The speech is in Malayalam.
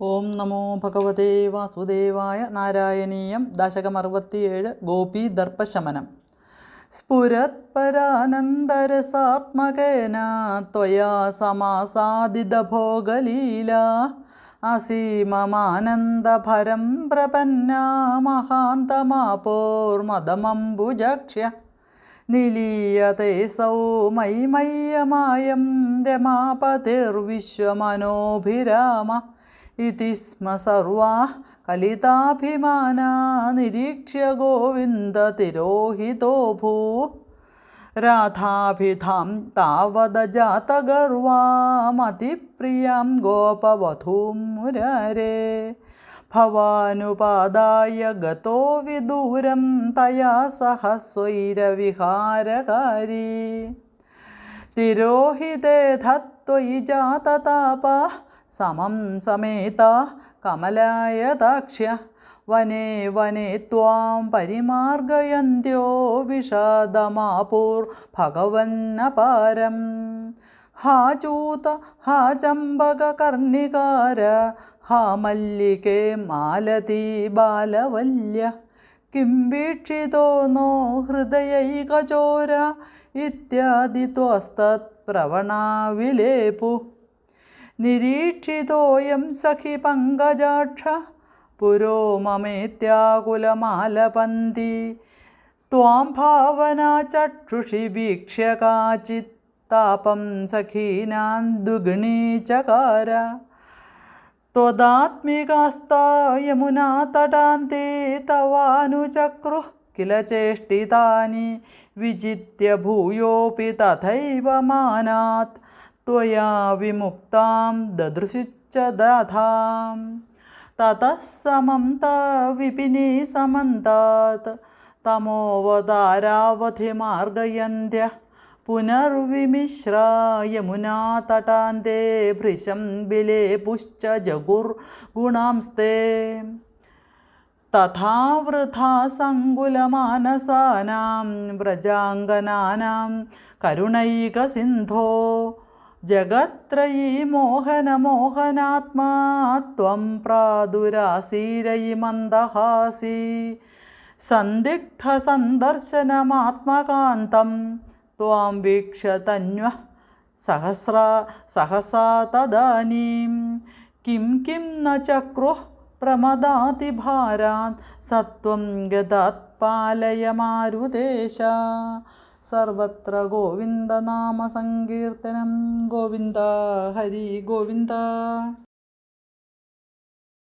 ഓം നമോ ഭഗവതേ വാസുദേവായ നാരായണീയം ദശകമറുപത്തിയേഴ് ഗോപി ദർപ്പശമനം. സ്ഫുരത്പരാനന്ദരസാത്മകേന ത്വയാ സമാസാദിത സമാസാദിതഭോഗലീല. അസീമമാനന്ദഭരം പ്രപന്ന മഹാന്തമാപോർമദമംബുജക്ഷ്യ നിലീയത്തെ സൗ മൈമയ്യമായം രമാപതിർവിശ്വമനോഭിരാമ ഇതി സ്മ സർവാ കലിതാഭിമാന നിരീക്ഷ്യ ഗോവിന്ദ തിരോഹിതോ ഭൂ. രാധാഭിധം താവത ജാതഗർവാമതിപ്രിയാം ഗോപവധൂം മുരരേ. ഭവാനുപാദായ ഗതോ വിദൂരം തയാ സഹ സ്വൈരവിഹാരകാരി തിരോഹിതേ ധത്വയി ജാതതാപ സമം സമേത കമലായതാക്ഷ്യ വനേ വനേ ത്വാം പരിമാർഗയന്ത്യോ വിഷാദമാപൂർ ഭഗവന്നപാരം. ഹാ ചൂത ഹാ ചമ്പകകർണികാര ഹാ മല്ലികേ മാലതി ബാലവല്യ. കിം വീക്ഷിതോ നോ ഹൃദയൈകചോര ഇത്യാദി ത്വസ്തത് പ്രവണാവിലേപു. നിരീക്ഷിതോയം സഖി പങ്കജാക്ഷ പുരോ മമേത്യാകുലമാലപന്തി ത്വാം ഭാവനാ ചക്ഷുഷി വീക്ഷ്യ കാചിത് താപം സഖീനാം ദുഗുണീചകാര त्वदात्मिकास्ता यमुनातटान्ते तवानुचक्रुः किल चेष्टितानि विजित्य भूयोऽपि तथैव मानात् त्वया विमुक्तां ददृशिच्च दधां ततः समन्ता विपिनी समन्तात् तमोवतारावधिमार्गयन्त्यः पुनर्विमिश्रायमुनातटान्ते भृशं विलेपुश्च जगुर्गुणांस्ते तथा वृथा सङ्कुलमानसानां व्रजाङ्गनानां करुणैकसिन्धो ജഗത്രയീ മോഹനമോഹനാത്മാ ത്വം പ്രാതുരാസീരയി മന്ദഹാസി. സന്ദിഗ്ധസന്ദർശനമാത്മകാന്തം ത്വാം വീക്ഷ തന്വ സഹസ്ര സഹസാ തദാനീം. കിം കിം ന ചക്രു പ്രമദാതി ഭാരാത് സത്വം ഗതാത് പാലയ മാരുദേശ സർവത്ര ഗോവിന്ദ നാമ സങ്കീർത്തനം. ഗോവിന്ദ ഹരി ഗോവിന്ദ.